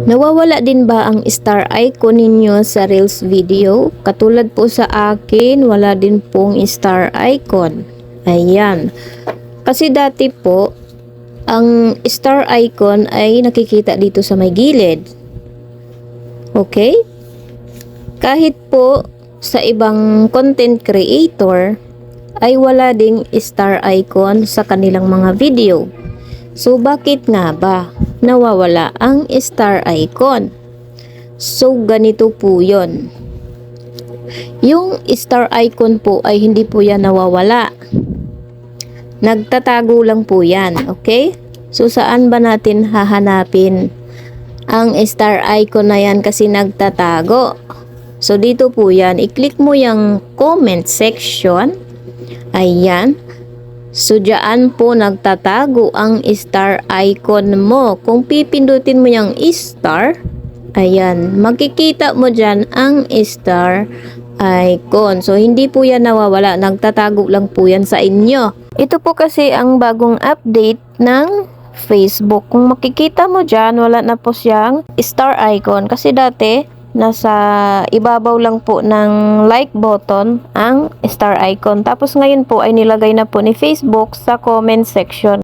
Nawawala din ba ang star icon ninyo sa Reels video? Katulad po sa akin, wala din pong star icon. Ayan. Kasi dati po, ang star icon ay nakikita dito sa may gilid. Okay? Kahit po sa ibang content creator, ay wala ding star icon sa kanilang mga video. So bakit nga ba nawawala ang star icon? So ganito po 'yon. Yung star icon po ay hindi po yan nawawala. Nagtatago lang po yan, okay? So saan ba natin hahanapin ang star icon na yan kasi nagtatago? So dito po yan, i-click mo yung comment section. Ayan. So, dyan po nagtatago ang star icon mo. Kung pipindutin mo yung star, ayan, makikita mo dyan ang star icon. So, hindi po yan nawawala. Nagtatago lang po yan sa inyo. Ito po kasi ang bagong update ng Facebook. Kung makikita mo dyan, wala na po siyang star icon. Kasi dati, nasa ibabaw lang po ng like button ang star icon. Tapos ngayon po ay nilagay na po ni Facebook sa comment section.